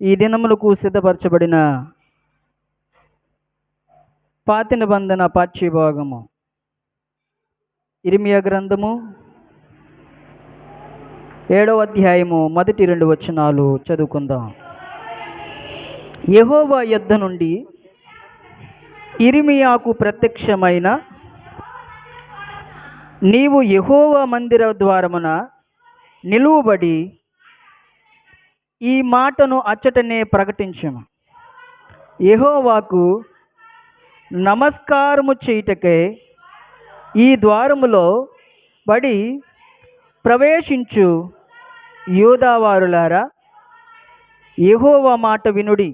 ఈ దినములకు సిద్ధపరచబడిన పాత నిబంధన పాఠ్యభాగము. ఇరిమియా గ్రంథము ఏడవ అధ్యాయము మొదటి రెండు వచనాలు చదువుకుందాం. యహోవా యుద్ధ నుండి ఇరిమియాకు ప్రత్యక్షమైన నీవు యహోవా మందిర ద్వారమున నిలువబడి ఈ మాటను అచ్చటనే ప్రకటించము యహోవాకు నమస్కారము చేయుటకై ఈ ద్వారములో పడి ప్రవేశించు యూదావారులారా యహోవా మాట వినుడి.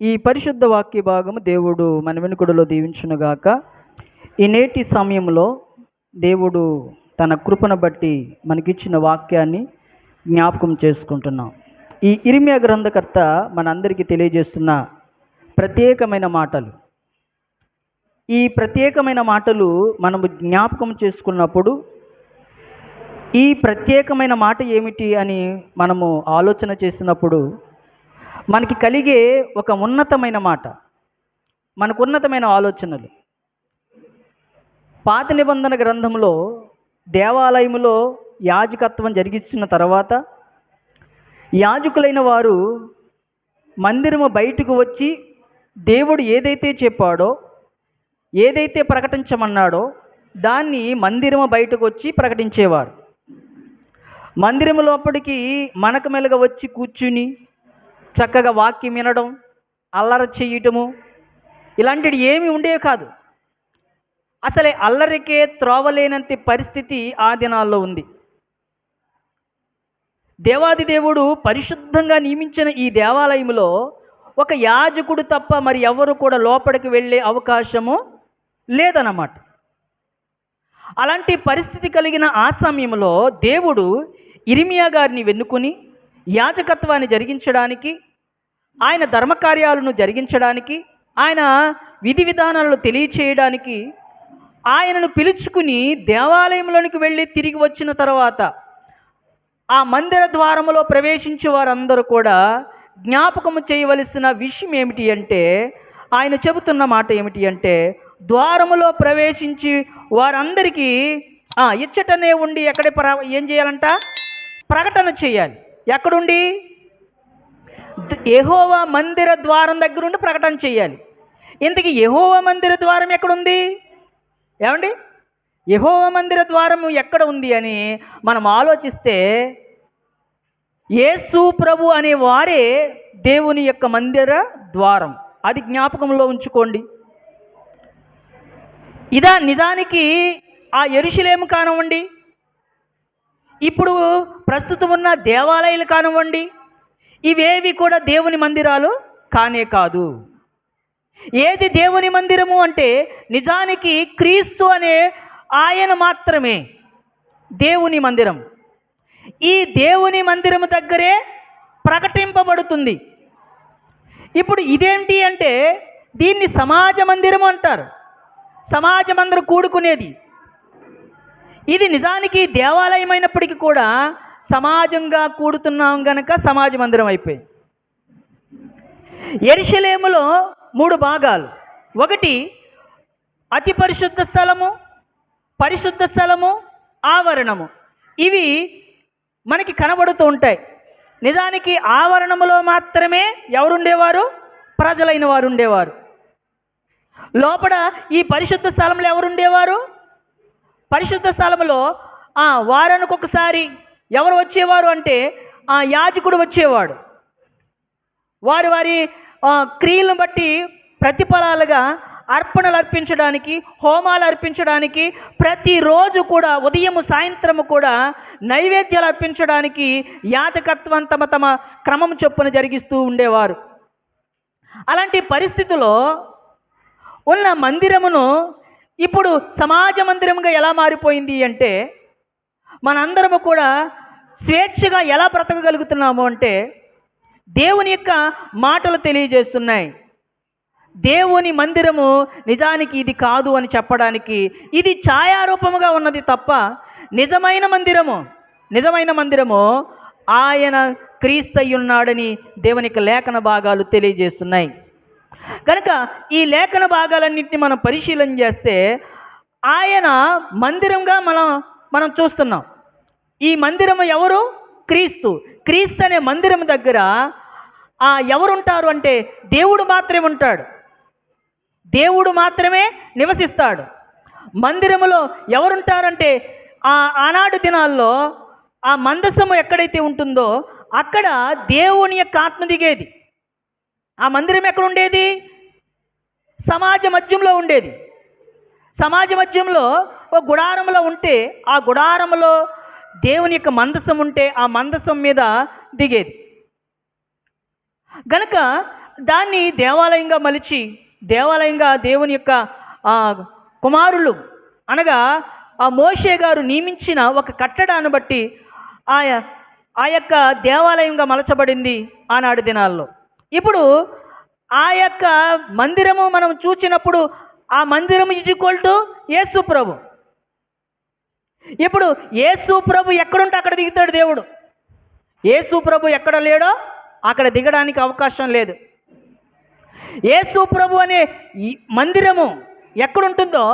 ఈ పరిశుద్ధ వాక్య భాగము దేవుడు మన వెనుకడులో దీవించునుగాక ఈ నేటి సమయంలో దేవుడు తన కృపను బట్టి మనకిచ్చిన వాక్యాన్ని జ్ఞాపకం చేసుకుంటున్నాం. ఈ ఇరిమియా గ్రంథకర్త మనందరికీ తెలియజేస్తున్న ప్రత్యేకమైన మాటలు. ఈ ప్రత్యేకమైన మాటలు మనము జ్ఞాపకం చేసుకున్నప్పుడు ఈ ప్రత్యేకమైన మాట ఏమిటి అని మనము ఆలోచన చేసినప్పుడు మనకి కలిగే ఒక ఉన్నతమైన మాట మనకు ఉన్నతమైన ఆలోచనలు. పాత నిబంధన గ్రంథంలో దేవాలయములో యాజకత్వం జరిగించిన తర్వాత యాజకులైన వారు మందిరము బయటకు వచ్చి దేవుడు ఏదైతే చెప్పాడో ఏదైతే ప్రకటించమన్నాడో దాన్ని మందిరము బయటకు వచ్చి ప్రకటించేవారు. మందిరము లోపలికి మనకు మెలుగ వచ్చి కూర్చుని చక్కగా వాక్యం వినడం అల్లర చేయటము ఇలాంటివి ఏమీ ఉండేవి కాదు. అసలే అల్లరికే త్రోవలేనంత పరిస్థితి ఆ దినాల్లో ఉంది. దేవాది దేవుడు పరిశుద్ధంగా నియమించిన ఈ దేవాలయంలో ఒక యాజకుడు తప్ప మరి ఎవరు కూడా లోపలికి వెళ్ళే అవకాశము లేదన్నమాట. అలాంటి పరిస్థితి కలిగిన ఆ సమయంలో దేవుడు ఇరిమియా గారిని వెన్నుకొని యాజకత్వాన్ని జరిగించడానికి ఆయన ధర్మకార్యాలను జరిగించడానికి ఆయన విధి విధానాలను తెలియచేయడానికి ఆయనను పిలుచుకుని దేవాలయంలోనికి వెళ్ళి తిరిగి వచ్చిన తర్వాత ఆ మందిర ద్వారములో ప్రవేశించే వారందరూ కూడా జ్ఞాపకము చేయవలసిన విషయం ఏమిటి అంటే ఆయన చెబుతున్న మాట ఏమిటి అంటే ద్వారములో ప్రవేశించి వారందరికీ ఇచ్చటనే ఉండి ఎక్కడే ప్ర ఏం చేయాలంట? ప్రకటన చేయాలి. ఎక్కడుండి? ఎహోవా మందిర ద్వారం దగ్గరుండి ప్రకటన చేయాలి. ఇంతకీ ఎహోవా మందిర ద్వారం ఎక్కడుంది? ఏమండి? యహోవ మందిర ద్వారము ఎక్కడ ఉంది అని మనం ఆలోచిస్తే యేసు ప్రభు అనే వారే దేవుని యొక్క మందిర ద్వారం. అది జ్ఞాపకంలో ఉంచుకోండి. ఇదా నిజానికి ఆ ఎరుషులేము కానివ్వండి ఇప్పుడు ప్రస్తుతం ఉన్న దేవాలయాలు కానివ్వండి ఇవేవి కూడా దేవుని మందిరాలు కానే కాదు. ఏది దేవుని మందిరము అంటే నిజానికి క్రీస్తు అనే ఆయన మాత్రమే దేవుని మందిరం. ఈ దేవుని మందిరం దగ్గరే ప్రకటింపబడుతుంది. ఇప్పుడు ఇదేంటి అంటే దీన్ని సమాజ మందిరం అంటారు. సమాజ మందిరం కూడుకునేది. ఇది నిజానికి దేవాలయం అయినప్పటికీ కూడా సమాజంగా కూడుతున్నాం గనక సమాజ మందిరం అయిపోయింది. ఎరిశలేములో మూడు భాగాలు. ఒకటి అతి పరిశుద్ధ స్థలము పరిశుద్ధ స్థలము ఆవరణము. ఇవి మనకి కనబడుతూ ఉంటాయి. నిజానికి ఆవరణములో మాత్రమే ఎవరుండేవారు? ప్రజలైన వారు ఉండేవారు లోపల ఈ పరిశుద్ధ స్థలంలో ఎవరుండేవారు? పరిశుద్ధ స్థలంలో ఆ, వారానికి ఒకసారి ఎవరు వచ్చేవారు అంటే ఆ యాజకుడు వచ్చేవాడు. వారి వారి క్రియలను బట్టి ప్రతిఫలాలుగా అర్పణలు అర్పించడానికి హోమాలు అర్పించడానికి ప్రతిరోజు కూడా ఉదయం సాయంత్రము కూడా నైవేద్యాలు అర్పించడానికి యాతకత్వం తమ తమ క్రమం చొప్పున జరిగిస్తూ ఉండేవారు. అలాంటి పరిస్థితిలో ఉన్న మందిరమును ఇప్పుడు సమాజ మందిరముగా ఎలా మారిపోయింది అంటే మనందరము కూడా స్వేచ్ఛగా ఎలా బ్రతకగలుగుతున్నాము అంటే దేవుని యొక్క మాటలు తెలియజేస్తున్నాయి. దేవుని మందిరము నిజానికి ఇది కాదు అని చెప్పడానికి ఇది ఛాయారూపముగా ఉన్నది తప్ప నిజమైన మందిరము నిజమైన మందిరము ఆయన క్రీస్తు దేవునికి దేవుని లేఖన భాగాలు తెలియజేస్తున్నాయి. కనుక ఈ లేఖన భాగాలన్నింటినీ మనం పరిశీలన చేస్తే ఆయన మందిరంగా మనం మనం చూస్తున్నాం. ఈ మందిరము ఎవరు? క్రీస్తు. క్రీస్తు అనే మందిరం దగ్గర ఆ ఎవరుంటారు అంటే దేవుడు మాత్రమే ఉంటాడు. దేవుడు మాత్రమే నివసిస్తాడు. మందిరములో ఎవరుంటారంటే ఆ ఆనాడు దినాల్లో ఆ మందసము ఎక్కడైతే ఉంటుందో అక్కడ దేవుని యొక్క ఆత్మ దిగేది. ఆ మందిరం ఎక్కడ ఉండేది సమాజ మధ్యంలో ఉండేది. సమాజ మధ్యంలో ఒక గుడారంలో ఉంటే ఆ గుడారంలో దేవుని యొక్క మందసం ఉంటే ఆ మందసం మీద దిగేది. గనక దాన్ని దేవాలయంగా మలిచి దేవాలయంగా దేవుని యొక్క కుమారులు అనగా ఆ మోషే గారు నియమించిన ఒక కట్టడాన్ని బట్టి ఆయా ఆ యొక్క దేవాలయంగా మలచబడింది ఆనాడు దినాల్లో. ఇప్పుడు ఆ యొక్క మందిరము మనం చూసినప్పుడు ఆ మందిరం ఈజ్ ఈక్వల్ టు యేసు ప్రభు. ఇప్పుడు యేసు ప్రభు ఎక్కడుంటే అక్కడ దిగుతాడు దేవుడు. యేసు ప్రభు ఎక్కడ లేడో అక్కడ దిగడానికి అవకాశం లేదు. యేసు ప్రభు అనే ఈ మందిరము ఎక్కడుంటుందో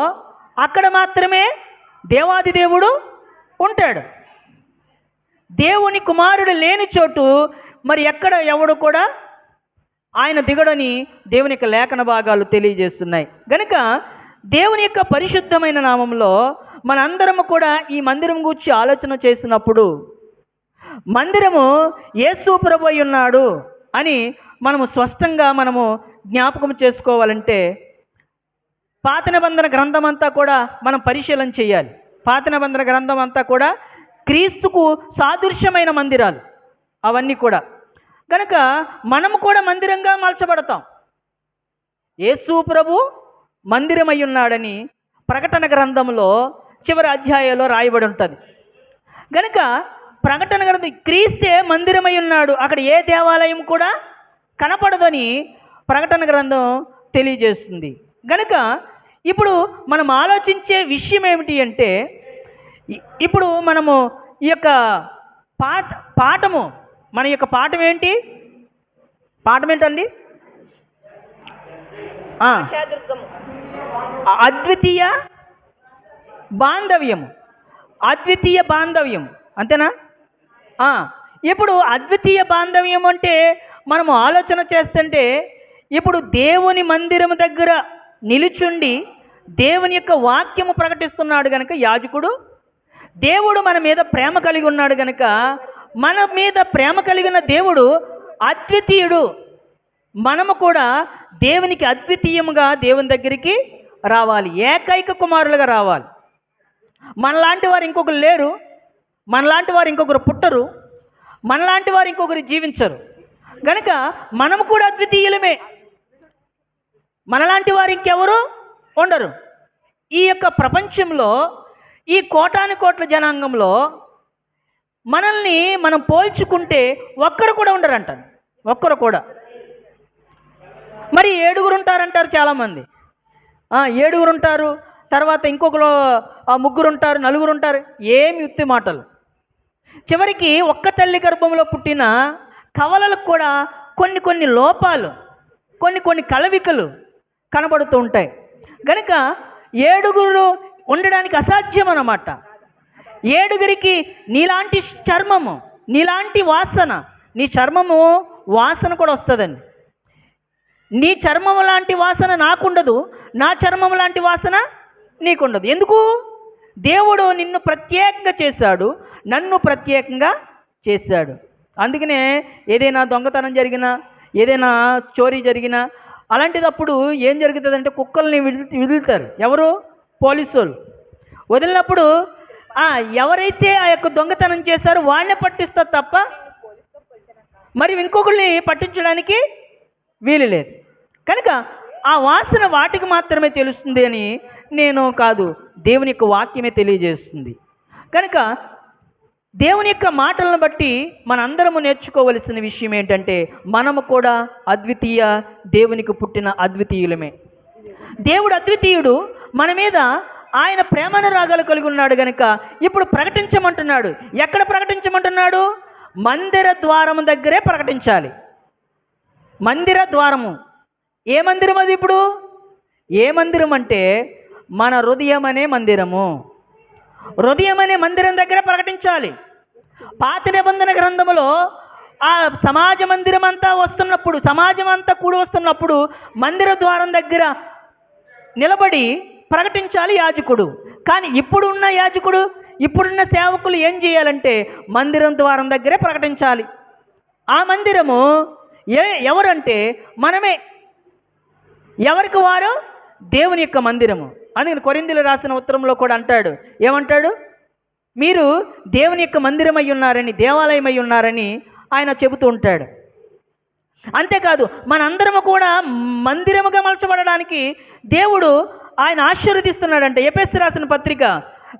అక్కడ మాత్రమే దేవాది దేవుడు ఉంటాడు. దేవుని కుమారుడు లేని చోటు మరి ఎక్కడ ఎవడు కూడా ఆయన దిగడని దేవుని యొక్క లేఖన భాగాలు తెలియజేస్తున్నాయి. గనుక దేవుని యొక్క పరిశుద్ధమైన నామంలో మనందరము కూడా ఈ మందిరం గురించి ఆలోచన చేసినప్పుడు మందిరము యేసు ప్రభు అయి ఉన్నాడు అని మనము స్పష్టంగా మనము జ్ఞాపకం చేసుకోవాలంటే పాత నిబంధన గ్రంథం అంతా కూడా మనం పరిశీలన చేయాలి. పాత నిబంధన గ్రంథం అంతా కూడా క్రీస్తుకు సాదృశ్యమైన మందిరాలు. అవన్నీ కూడా. కనుక మనము కూడా మందిరంగా మార్చబడతాం. యేసు ప్రభు మందిరమై ఉన్నాడని ప్రకటన గ్రంథంలో చివరి అధ్యాయంలో రాయబడి ఉంటుంది. గనుక ప్రకటన గ్రంథం క్రీస్తే మందిరమై ఉన్నాడు. అక్కడ ఏ దేవాలయం కూడా కనపడదని ప్రకటన గ్రంథం తెలియజేస్తుంది. గనుక ఇప్పుడు మనం ఆలోచించే విషయం ఏమిటి అంటే ఇప్పుడు మనము ఈ యొక్క పాట పాఠము మన యొక్క పాఠం ఏంటి? పాఠం ఏంటండి? అద్వితీయ బాంధవ్యము. అద్వితీయ బాంధవ్యం అంతేనా? ఇప్పుడు అద్వితీయ బాంధవ్యం అంటే మనము ఆలోచన చేస్తుంటే ఇప్పుడు దేవుని మందిరం దగ్గర నిలుచుండి దేవుని యొక్క వాక్యము ప్రకటిస్తున్నాడు గనక యాజకుడు దేవుడు మన మీద ప్రేమ కలిగి ఉన్నాడు గనక మన మీద ప్రేమ కలిగిన దేవుడు అద్వితీయుడు. మనము కూడా దేవునికి అద్వితీయముగా దేవుని దగ్గరికి రావాలి ఏకైక కుమారులుగా రావాలి. మనలాంటి వారు ఇంకొకరు లేరు మనలాంటి వారు ఇంకొకరు పుట్టరు మనలాంటి వారు ఇంకొకరు జీవించరు. గనుక మనము కూడా అద్వితీయులమే మనలాంటి వారు ఇంకెవరు ఉండరు. ఈ యొక్క ప్రపంచంలో ఈ కోటాను కోట్ల జనాంగంలో మనల్ని మనం పోల్చుకుంటే ఒక్కరు కూడా ఉండరంట ఒక్కరు కూడా. మరి ఏడుగురు ఉంటారంటారు చాలామంది. ఏడుగురు ఉంటారు తర్వాత ఇంకొకరు ఆ, ముగ్గురు ఉంటారు నలుగురు ఉంటారు. ఏమి యుక్తి మాటలు. చివరికి ఒక్క తల్లి గర్భంలో పుట్టిన కవలలకు కూడా కొన్ని కొన్ని లోపాలు కొన్ని కొన్ని కలవికలు కనబడుతూ ఉంటాయి. కనుక ఏడుగురు ఉండడానికి అసాధ్యం అన్నమాట ఏడుగురికి నీలాంటి చర్మము నీలాంటి వాసన నీ చర్మము వాసన కూడా వస్తుందండి. నీ చర్మం లాంటి వాసన నాకుండదు నా చర్మం లాంటి వాసన నీకుండదు. ఎందుకు? దేవుడు నిన్ను ప్రత్యేకంగా చేశాడు నన్ను ప్రత్యేకంగా చేశాడు. అందుకనే ఏదైనా దొంగతనం జరిగినా ఏదైనా చోరీ జరిగినా అలాంటిదప్పుడు ఏం జరుగుతుందంటే కుక్కల్ని వదులుతారు విదులుతారు. ఎవరు? పోలీసు వాళ్ళు వదిలినప్పుడు ఎవరైతే ఆ యొక్క దొంగతనం చేశారో వాడినే పట్టిస్తారు తప్ప మరి ఇంకొకరిని పట్టించడానికి వీలు లేదు. కనుక ఆ వాసన వాటికి మాత్రమే తెలుస్తుంది అని నేను కాదు దేవుని యొక్క వాక్యమే తెలియజేస్తుంది. కనుక దేవుని యొక్క మాటలను బట్టి మనందరము నేర్చుకోవలసిన విషయం ఏంటంటే మనము కూడా అద్వితీయ దేవునికి పుట్టిన అద్వితీయులమే. దేవుడు అద్వితీయుడు మన మీద ఆయన ప్రేమను రాగాలు కలిగి ఉన్నాడు గనుక ఇప్పుడు ప్రకటించమంటున్నాడు. ఎక్కడ ప్రకటించమంటున్నాడు? మందిర ద్వారము దగ్గరే ప్రకటించాలి. మందిర ద్వారము. ఏ మందిరం అది ఇప్పుడు? ఏ మందిరం అంటే మన హృదయం అనే మందిరము. హృదయం అనే మందిరం దగ్గర ప్రకటించాలి. పాత నిబంధన గ్రంథములో ఆ సమాజ మందిరం అంతా వస్తున్నప్పుడు సమాజం అంతా కూడి వస్తున్నప్పుడు మందిర ద్వారం దగ్గర నిలబడి ప్రకటించాలి యాజకుడు. కానీ ఇప్పుడున్న యాజకుడు ఇప్పుడున్న సేవకులు ఏం చేయాలంటే మందిరం ద్వారం దగ్గరే ప్రకటించాలి. ఆ మందిరము ఏ ఎవరంటే మనమే. ఎవరికి వారు? దేవుని యొక్క మందిరము. అందుకని కొరిందులు రాసిన ఉత్తరంలో కూడా అంటాడు. ఏమంటాడు? మీరు దేవుని యొక్క మందిరమై ఉన్నారని దేవాలయమై ఉన్నారని ఆయన చెబుతూ ఉంటాడు. అంతేకాదు మనందరము కూడా మందిరముగా మలచబడడానికి దేవుడు ఆయన ఆశీర్వదిస్తున్నాడంటే. ఎపిఎస్ రాసిన పత్రిక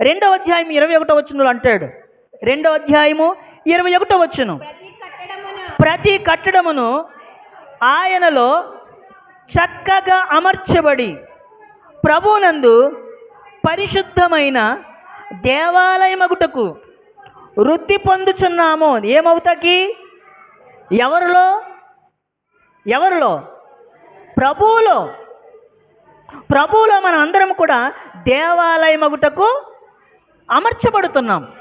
రెండవ అధ్యాయం ఇరవై ఒకటో వచ్చును అంటాడు. రెండవ అధ్యాయము ఇరవై ఒకటో వచ్చును ప్రతి కట్టడమును ఆయనలో చక్కగా అమర్చబడి ప్రభునందు పరిశుద్ధమైన దేవాలయమగుటకు వృద్ధి పొందుచున్నాము. ఏమవుతాకి? ఎవరిలో? ఎవరిలో? ప్రభువులో. ప్రభువులో మనం అందరం కూడా దేవాలయమగుటకు అమర్చబడుతున్నాం.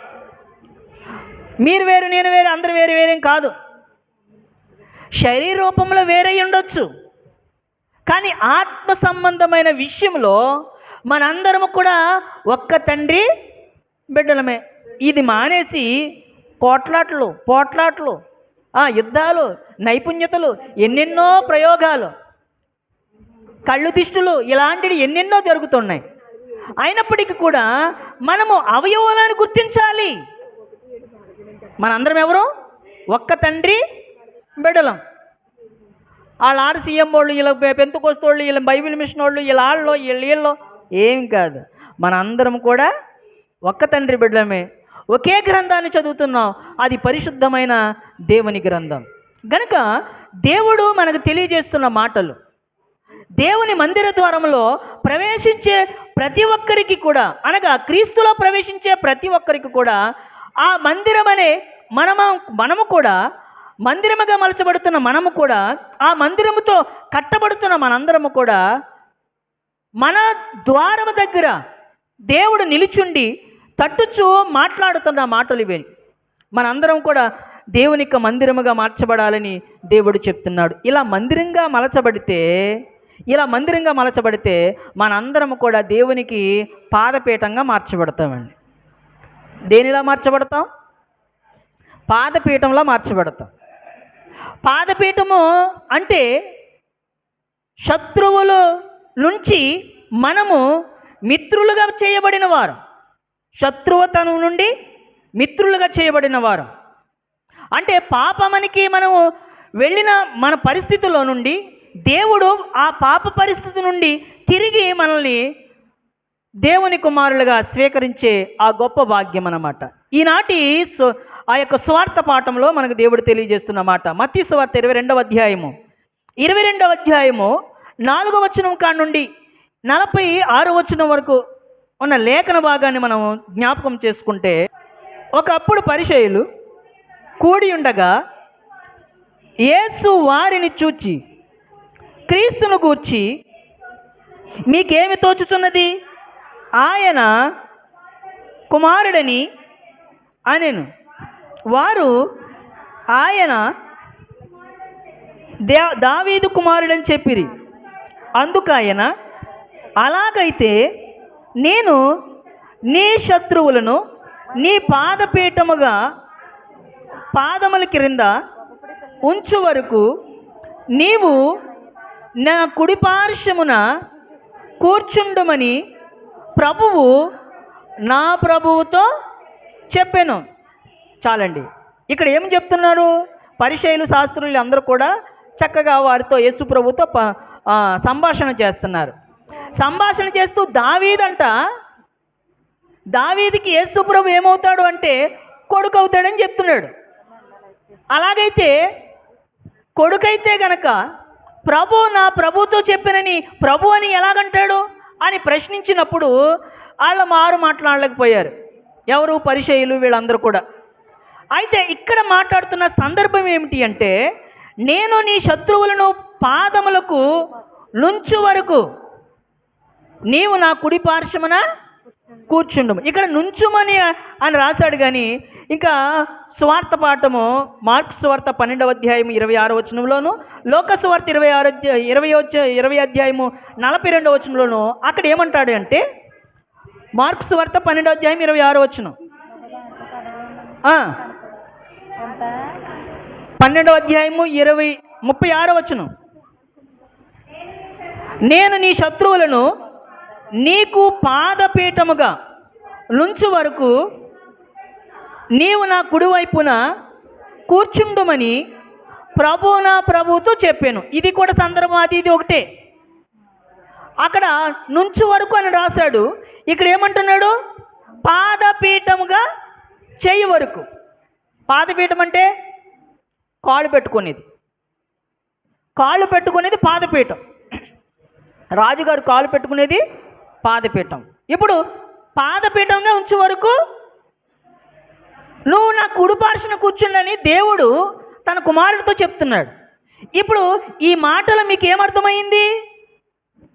మీరు వేరు నేను వేరు అందరు వేరు వేరేం కాదు. శరీర రూపంలో వేరే ఉండొచ్చు. కానీ ఆత్మ సంబంధమైన విషయంలో మనందరము కూడా ఒక్క తండ్రి బిడ్డలమే. ఇది మానేసి పోట్లాట్లు పోట్లాట్లు ఆ, యుద్ధాలు నైపుణ్యతలు ఎన్నెన్నో ప్రయోగాలు కళ్ళు దిష్టులు ఇలాంటివి ఎన్నెన్నో జరుగుతున్నాయి. అయినప్పటికీ కూడా మనము అవయవాలను గుర్తించాలి. మనందరం ఎవరు? ఒక్క తండ్రి బిడ్డలం. వాళ్ళ ఆర్సీఎం సీఎం వాళ్ళు ఇలా పెంతుకొస్తోళ్ళు వీళ్ళ బైబిల్ మిషన్ వాళ్ళు వీళ్ళ వాళ్ళు వీళ్ళ వీళ్ళలో ఏం కాదు. మన అందరం కూడా ఒక్క తండ్రి బిడ్డమే ఒకే గ్రంథాన్ని చదువుతున్నాం. అది పరిశుద్ధమైన దేవుని గ్రంథం. గనుక దేవుడు మనకు తెలియజేస్తున్న మాటలు దేవుని మందిర ద్వారంలో ప్రవేశించే ప్రతి ఒక్కరికి కూడా అనగా క్రీస్తులో ప్రవేశించే ప్రతి ఒక్కరికి కూడా ఆ మందిరం అనే మనము మనము కూడా మందిరముగా మలచబడుతున్న మనము కూడా ఆ మందిరముతో కట్టబడుతున్న మనందరము కూడా మన ద్వారము దగ్గర దేవుడు నిలుచుండి తట్టుచు మాట్లాడుతున్న మాటలు ఇవే. మనందరం కూడా దేవుని యొక్క మందిరముగా మార్చబడాలని దేవుడు చెప్తున్నాడు. ఇలా మందిరంగా మలచబడితే ఇలా మందిరంగా మలచబడితే మనందరం కూడా దేవునికి పాదపీఠంగా మార్చబడతామండి. దేనిలా మార్చబడతాం? పాదపీఠంలో మార్చబడతాం. పాదపీఠము అంటే శత్రువుల నుంచి మనము మిత్రులుగా చేయబడిన వారు. శత్రువతనం నుండి మిత్రులుగా చేయబడిన వారు. అంటే పాపమనికి మనము వెళ్ళిన మన పరిస్థితుల్లో నుండి దేవుడు ఆ పాప పరిస్థితి నుండి తిరిగి మనల్ని దేవుని కుమారులుగా స్వీకరించే ఆ గొప్ప భాగ్యం అన్నమాట ఈనాటి సో ఆ యొక్క స్వార్థ పాఠంలో మనకు దేవుడు తెలియజేస్తున్నమాట. మత్తి స్వార్థ ఇరవై రెండవ అధ్యాయము. ఇరవై రెండవ అధ్యాయము నాలుగవ వచనం కానుండి నలభై ఆరు వచనం వరకు ఉన్న లేఖన భాగాన్ని మనం జ్ఞాపకం చేసుకుంటే ఒకప్పుడు పరిచయులు కూడి ఉండగా యేసు వారిని చూచి క్రీస్తును గూర్చి మీకేమి తోచుచున్నది? ఆయన కుమారుడని అనెను. వారు ఆయన దే దావీదు కుమారుడని చెప్పిరి. అందుకు ఆయన అలాగైతే నేను నీ శత్రువులను నీ పాదపీఠముగా పాదముల క్రింద ఉంచు వరకు నీవు నా కుడి పార్శ్వమున కూర్చుండుమని ప్రభువు నా ప్రభువుతో చెప్పాను. చాలండి. ఇక్కడ ఏం చెప్తున్నారు? పరిశైలు శాస్త్రులు అందరూ కూడా చక్కగా వారితో యేసు ప్రభుతో ప సంభాషణ చేస్తున్నారు. సంభాషణ చేస్తూ దావీదంట దావీదికి యేసు ప్రభు ఏమవుతాడు అంటే కొడుకు అవుతాడని చెప్తున్నాడు. అలాగైతే కొడుకైతే గనక ప్రభు నా ప్రభుతో చెప్పినని ప్రభు అని ఎలాగంటాడు? అని ప్రశ్నించినప్పుడు వాళ్ళ మారు మాట్లాడలేకపోయారు. ఎవరు? పరిచయులు వీళ్ళందరూ కూడా. అయితే ఇక్కడ మాట్లాడుతున్న సందర్భం ఏమిటి అంటే నేను నీ శత్రువులను పాదములకు నుంచు వరకు నీవు నా కుడి పార్శ్వమున కూర్చుండు ఇక్కడ నుంచుమని అని రాశాడు కానీ ఇంకా స్వార్థ పాఠము మార్క్స్ స్వార్థ పన్నెండవ అధ్యాయం ఇరవై ఆరో వచనంలోను లోక స్వార్థ ఇరవై ఆరు ఇరవై వచ్చ ఇరవై అధ్యాయము నలభై రెండవ వచనంలోను అక్కడ ఏమంటాడు అంటే మార్క్స్ వార్త పన్నెండవ అధ్యాయం ఇరవై ఆరో వచనం. ఆ, పన్నెండవ అధ్యాయము ఇరవై ముప్పై ఆరో వచ్చును నేను నీ శత్రువులను నీకు పాదపీఠముగా నుంచు వరకు నీవు నా కుడివైపున కూర్చుండుమని ప్రభు నా ప్రభుతో చెప్పాను. ఇది కూడా సందర్భం అది ఇది ఒకటే. అక్కడ నుంచు వరకు అని రాశాడు. ఇక్కడ ఏమంటున్నాడు? పాదపీఠముగా చేయి వరకు. పాదపీఠం అంటే కాళ్ళు పెట్టుకునేది. కాళ్ళు పెట్టుకునేది పాదపీఠం. రాజుగారు కాలు పెట్టుకునేది పాదపీఠం. ఇప్పుడు పాదపీఠంగా ఉంచే వరకు నువ్వు నా కుడిపార్శ్వన కూర్చుండని దేవుడు తన కుమారుడితో చెప్తున్నాడు. ఇప్పుడు ఈ మాటలు మీకు ఏమర్థమైంది?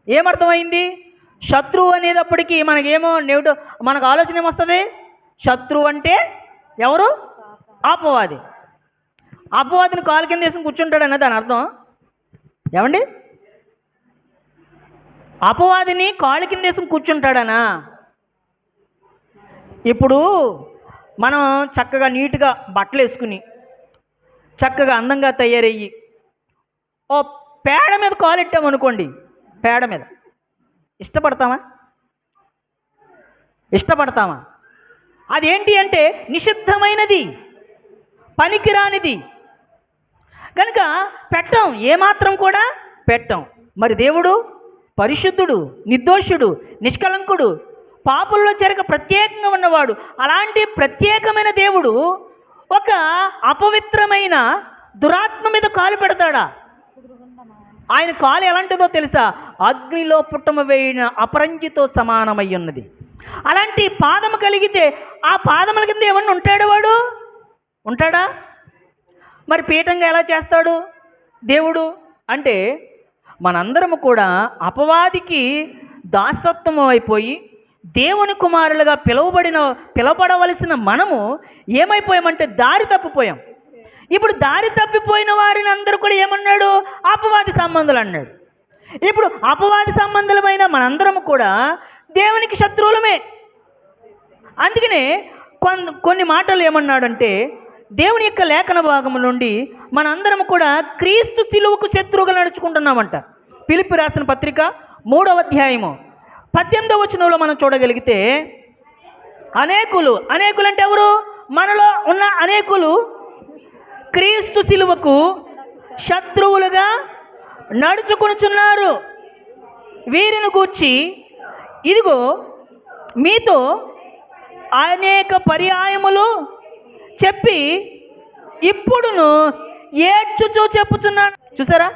ఏమర్థమైంది? శత్రువు అనేటప్పటికీ మనకేమో నెగిటివ్ మనకు ఆలోచన ఏమొస్తుంది? శత్రువు అంటే ఎవరు? అపవాది. అపవాదిని కాలు కింద వేసుకుని కూర్చుంటాడన్న దాని అర్థం? ఏమండి? అపవాదిని కాలు కింద వేసుకుని కూర్చుంటాడనా? ఇప్పుడు మనం చక్కగా నీట్గా బట్టలు వేసుకుని చక్కగా అందంగా తయారయ్యి ఓ పేడ మీద కాలు ఎట్టామనుకోండి పేడ మీద. ఇష్టపడతామా? ఇష్టపడతామా? అదేంటి అంటే నిషిద్ధమైనది. పనికిరానిది. కనుక పెట్టం ఏమాత్రం కూడా పెట్టం. మరి దేవుడు పరిశుద్ధుడు నిర్దోషుడు నిష్కలంకుడు పాపుల్లో చెరక ప్రత్యేకంగా ఉన్నవాడు అలాంటి ప్రత్యేకమైన దేవుడు ఒక అపవిత్రమైన దురాత్మ మీద కాలు పెడతాడా? ఆయన కాలు ఎలాంటిదో తెలుసా? అగ్నిలో పుట్టమ వేయిన అపరంజితో సమానమై ఉన్నది. అలాంటి పాదము కలిగితే ఆ పాదముల కింద ఏమన్నా ఉంటాడు వాడు? ఉంటాడా? మరి పీఠంగా ఎలా చేస్తాడు? దేవుడు అంటే మనందరము కూడా అపవాదికి దాసత్వం అయిపోయి దేవుని కుమారులుగా పిలువబడిన పిలవబడవలసిన మనము ఏమైపోయామంటే దారి తప్పిపోయాం. ఇప్పుడు దారి తప్పిపోయిన వారిని అందరూ కూడా ఏమన్నాడు? అపవాది సంబంధాలు అన్నాడు. ఇప్పుడు అపవాది సంబంధులమైన మనందరము కూడా దేవునికి శత్రువులమే. అందుకనే కొన్ని కొన్ని మాటలు ఏమన్నాడంటే దేవుని యొక్క లేఖన భాగము నుండి మనందరం కూడా క్రీస్తు శిలువకు శత్రువుగా నడుచుకుంటున్నామంట. పిలిపి రాసిన పత్రిక మూడవ అధ్యాయము. పద్దెనిమిదవ వచనంలో మనం చూడగలిగితే అనేకులు అనేకులు అంటే ఎవరు? మనలో ఉన్న అనేకులు క్రీస్తు శిలువకు శత్రువులుగా నడుచుకునుచున్నారు. వీరిని గూర్చి ఇదిగో మీతో అనేక పర్యాయములు చెప్పి ఇప్పుడును ఏడ్చుచూ చెప్పుచున్నాడు. చూసారా?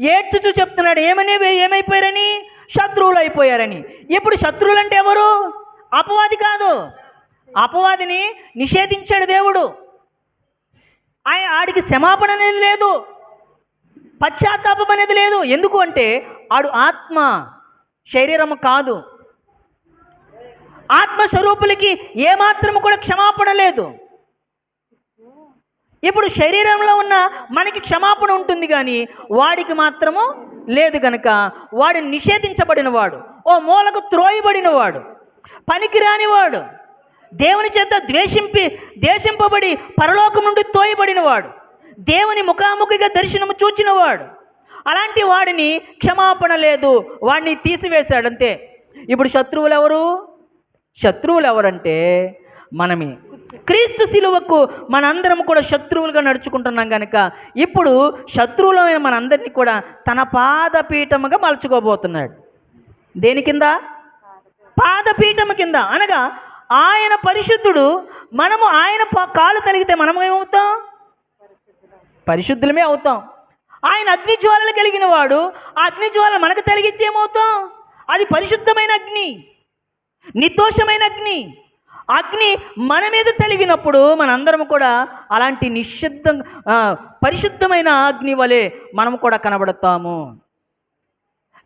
ఏడ్చుచూ చెప్తున్నాడు. ఏమని ఏమైపోయారని? శత్రువులు అయిపోయారని ఇప్పుడు శత్రువులు అంటే ఎవరు? అపవాది కాదు. అపవాదిని నిషేధించాడు దేవుడు. ఆయన ఆడికి క్షమాపణ అనేది లేదు. పశ్చాత్తాపం అనేది లేదు. ఎందుకు అంటే ఆడు ఆత్మ శరీరము కాదు. ఆత్మస్వరూపులకి ఏమాత్రము కూడా క్షమాపణ లేదు. ఇప్పుడు శరీరంలో ఉన్న మనకి క్షమాపణ ఉంటుంది కానీ వాడికి మాత్రము లేదు కనుక వాడు నిషేధించబడిన వాడు. ఓ మూలకు త్రోయబడిన వాడు. పనికిరాని వాడు. దేవుని చేత ద్వేషింపి ద్వేషింపబడి పరలోకం నుండి తోయబడిన వాడు. దేవుని ముఖాముఖిగా దర్శనము చూచినవాడు అలాంటి వాడిని క్షమాపణ లేదు. వాడిని తీసివేశాడంతే. ఇప్పుడు శత్రువులు ఎవరు శత్రువులు ఎవరంటే మనమే. క్రీస్తు శిలువకు మనందరం కూడా శత్రువులుగా నడుచుకుంటున్నాం కనుక ఇప్పుడు శత్రువులమైన మనందరినీ కూడా తన పాదపీఠముగా మలుచుకోబోతున్నాడు. దేని కింద? పాదపీఠము కింద. అనగా ఆయన పరిశుద్ధుడు మనము ఆయన పా- కాలు తలిగితే మనం ఏమవుతాం? పరిశుద్ధులమే అవుతాం. ఆయన అగ్ని జ్వాలలు కలిగిన వాడు ఆ అగ్ని జ్వాల మనకు తలిగితే ఏమవుతాం? అది పరిశుద్ధమైన అగ్ని నిర్దోషమైన అగ్ని. అగ్ని మన మీద తెలిగినప్పుడు మనందరం కూడా అలాంటి నిశ్శబ్దం పరిశుద్ధమైన అగ్ని వలె మనం కూడా కనబడతాము.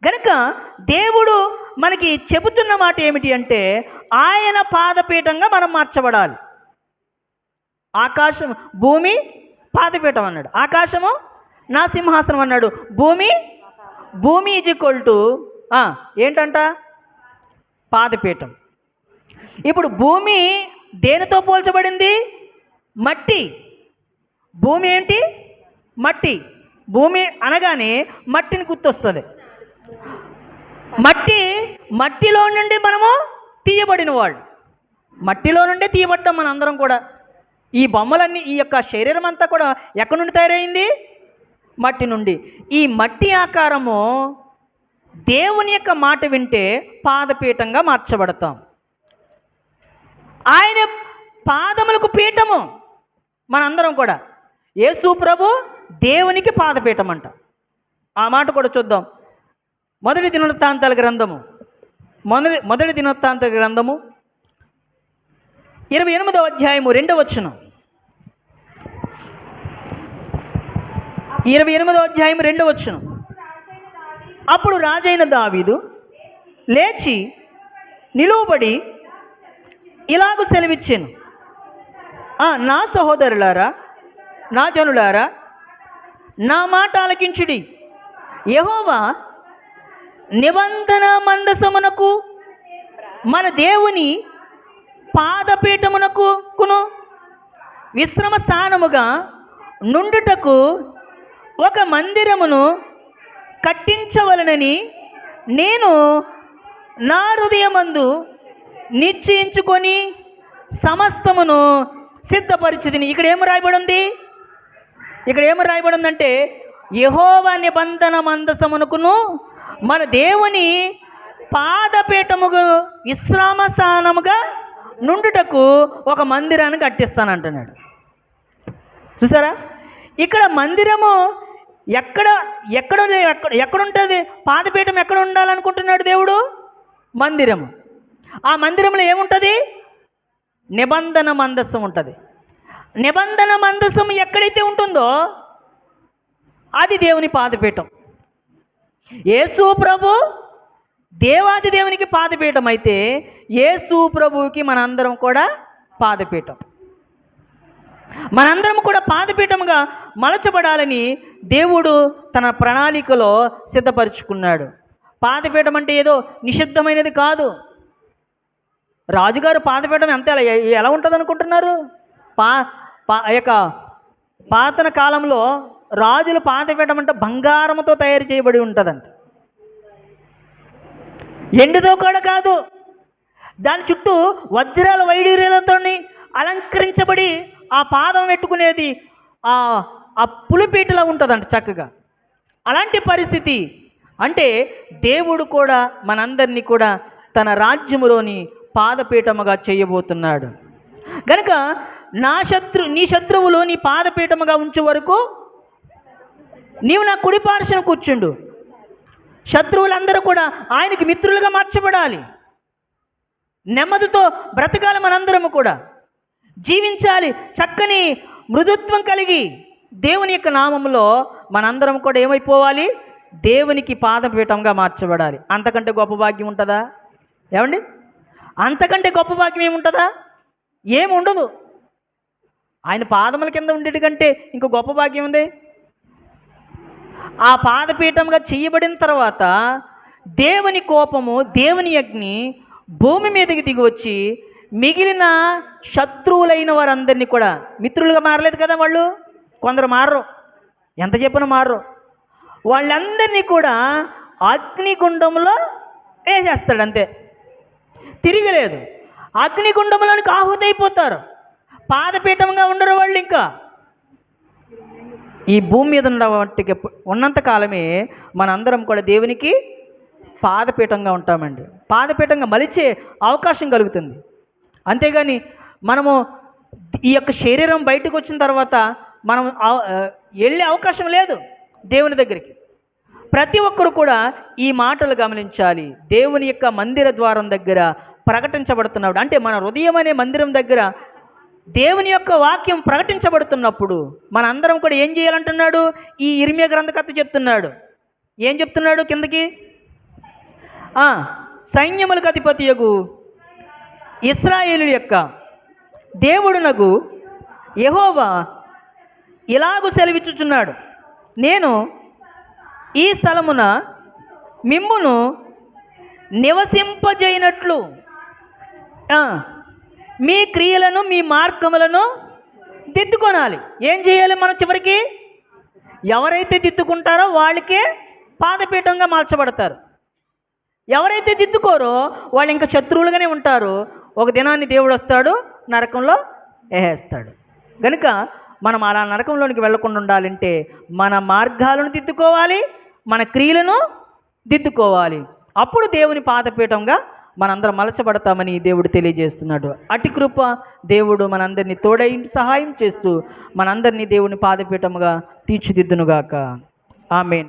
గనుక దేవుడు మనకి చెబుతున్న మాట ఏమిటి అంటే ఆయన పాదపీఠంగా మనం మార్చబడాలి. ఆకాశం భూమి పాదపీఠం అన్నాడు. ఆకాశము నా సింహాసనం అన్నాడు. భూమి భూమి ఈజ్ ఈక్వల్ టు ఏంటంట? పాదపీఠం. ఇప్పుడు భూమి దేనితో పోల్చబడింది? మట్టి. భూమి ఏంటి? మట్టి. భూమి అనగానే మట్టిని గుర్తొస్తుంది. మట్టి మట్టిలో నుండి మనము తీయబడిన వాళ్ళు. మట్టిలో నుండి తీయబడ్డాం మన అందరం కూడా. ఈ బొమ్మలన్నీ ఈ యొక్క శరీరం అంతా కూడా ఎక్కడి నుండి తయారైంది? మట్టి నుండి. ఈ మట్టి ఆకారము దేవుని యొక్క మాట వింటే పాదపీఠంగా మార్చబడతాం. ఆయన పాదములకు పీఠము. మనందరం కూడా. యేసు ప్రభు దేవునికి పాదపీఠం అంట ఆ మాట కూడా చూద్దాం. మొదటి దినవృత్తాంతాల గ్రంథము. మొదటి మొదటి దినవృత్తాంత గ్రంథము. ఇరవై ఎనిమిదవ అధ్యాయము రెండవ వచ్చును ఇరవై ఎనిమిదవ అధ్యాయం రెండవ వచ్చును అప్పుడు రాజైన దావీదు లేచి నిలువబడి ఇలాగ సెలవిచ్చాను. నా సహోదరులారా నా జనులారా నా మాట ఆలకించుడి. యహోవా నిబంధన మందసమునకు మన దేవుని పాదపీఠమునకు కును. విశ్రమ స్థానముగా నుండుటకు ఒక మందిరమును కట్టించవలనని నేను నా హృదయమందు నిశ్చయించుకొని సమస్తమును సిద్ధపరిచితిని. ఇక్కడ ఏమి రాయబడి ఉంది ఇక్కడ ఏమి రాయబడి ఉందంటే యహోవ నిబంధన మందసమునకును మన దేవుని పాదపీఠముగా విశ్రామ స్థానముగా నుండుటకు ఒక మందిరాన్ని కట్టిస్తానంటున్నాడు. చూసారా? ఇక్కడ మందిరము ఎక్కడ ఎక్కడ ఎక్కడ ఎక్కడుంటుంది? పాదపీఠం ఎక్కడ ఉండాలనుకుంటున్నాడు దేవుడు? మందిరము. ఆ మందిరంలో ఏముంటుంది? నిబంధన మందస్సం ఉంటుంది. నిబంధన మందస్సం ఎక్కడైతే ఉంటుందో అది దేవుని పాదపీఠం. యేసు ప్రభు దేవాది దేవునికి పాదపీఠం అయితే యేసు ప్రభువుకి మనందరం కూడా పాదపీఠం. మనందరం కూడా పాదపీఠంగా మలచబడాలని దేవుడు తన ప్రణాళికలో సిద్ధపరుచుకున్నాడు. పాదపీఠం అంటే ఏదో నిషిద్ధమైనది కాదు. రాజుగారు పాదపీఠం ఎంత ఎలా ఎలా ఉంటుంది అనుకుంటున్నారు పా పా యొక్క పాతన కాలంలో రాజులు పాదపీఠం అంటే బంగారంతో తయారు చేయబడి ఉంటుందంట. ఎండుతో కూడా కాదు. దాని చుట్టూ వజ్రాల వైడూర్యాలతో అలంకరించబడి ఆ పాదం పెట్టుకునేది ఆ ఆ పులిపీటలా ఉంటుందంట చక్కగా. అలాంటి పరిస్థితి. అంటే దేవుడు కూడా మనందరినీ కూడా తన రాజ్యములోని పాదపీఠముగా చేయబోతున్నాడు. గనుక నా శత్రు నీ శత్రువులు నీ పాదపీఠముగా ఉంచే వరకు నీవు నా కుడిపార్శ్వం కూర్చుండు. శత్రువులందరూ కూడా ఆయనకి మిత్రులుగా మార్చబడాలి. నెమ్మదితో బ్రతకాలి మనందరము కూడా. జీవించాలి చక్కని మృదుత్వం కలిగి దేవుని యొక్క నామంలో మనందరం కూడా ఏమైపోవాలి? దేవునికి పాదపీఠంగా మార్చబడాలి. అంతకంటే గొప్ప భాగ్యం ఉంటుందా? ఏమండి? అంతకంటే గొప్ప భాగ్యం ఏముంటుందా? ఏముండదు. ఆయన పాదముల కింద ఉండేటి కంటే ఇంకో గొప్ప భాగ్యం ఉంది. ఆ పాదపీఠంగా చేయబడిన తర్వాత దేవుని కోపము దేవుని అగ్ని భూమి మీదకి దిగి వచ్చి మిగిలిన శత్రువులైన వారందరినీ కూడా మిత్రులుగా మారలేదు కదా వాళ్ళు? కొందరు మారరు. ఎంత చెప్పినా మారరు. వాళ్ళందరినీ కూడా అగ్నిగుండంలో వేసేస్తాడు అంతే తిరిగలేదు. అగ్నిగుండంలోనికి ఆహుతైపోతారు. పాదపీఠంగా ఉండరు వాళ్ళు ఇంకా. ఈ భూమి మీద ఉన్నవాటికి ఉన్నంత కాలమే మనందరం కూడా దేవునికి పాదపీఠంగా ఉంటామండి. పాదపీఠంగా మలిచే అవకాశం కలుగుతుంది. అంతేగాని మనము ఈ యొక్క శరీరం బయటకు వచ్చిన తర్వాత మనం వెళ్ళే అవకాశం లేదు దేవుని దగ్గరికి. ప్రతి ఒక్కరు కూడా ఈ మాటలు గమనించాలి. దేవుని యొక్క మందిర ద్వారం దగ్గర ప్రకటించబడుతున్నాడు అంటే మన హృదయం అనే మందిరం దగ్గర దేవుని యొక్క వాక్యం ప్రకటించబడుతున్నప్పుడు మనందరం కూడా ఏం చేయాలంటున్నాడు? ఈ ఇరిమియ గ్రంథకర్త చెప్తున్నాడు. ఏం చెప్తున్నాడు కిందకి? ఆ, సైన్యములకు అధిపతియగు ఇస్రాయేలు యొక్క దేవుడునగు యహోవా ఇలాగు సెలవిచ్చుచున్నాడు. నేను ఈ స్థలమున మిమ్మును నివసింపజేయనట్లు. మీ క్రియలను మీ మార్గములను దిద్దుకొనాలి. ఏం చేయాలి మనం చివరికి? ఎవరైతే దిద్దుకుంటారో వాళ్ళకే పాదపీఠంగా మార్చబడతారు. ఎవరైతే దిద్దుకోరో వాళ్ళు ఇంకా శత్రువులుగానే ఉంటారు. ఒక దినాన్ని దేవుడు వస్తాడు నరకంలో వేసేస్తాడు కనుక మనం అలా నరకంలోనికి వెళ్ళకుండా ఉండాలంటే మన మార్గాలను దిద్దుకోవాలి మన క్రియలను దిద్దుకోవాలి. అప్పుడు దేవుని పాదపీఠంగా మనందరం మలచబడతామని దేవుడు తెలియజేస్తున్నాడు. అటి కృప దేవుడు మనందరినీ తోడై సహాయం చేస్తూ మనందరినీ దేవుని పాదపీఠముగా తీర్చిదిద్దునుగాక. ఆమెన్.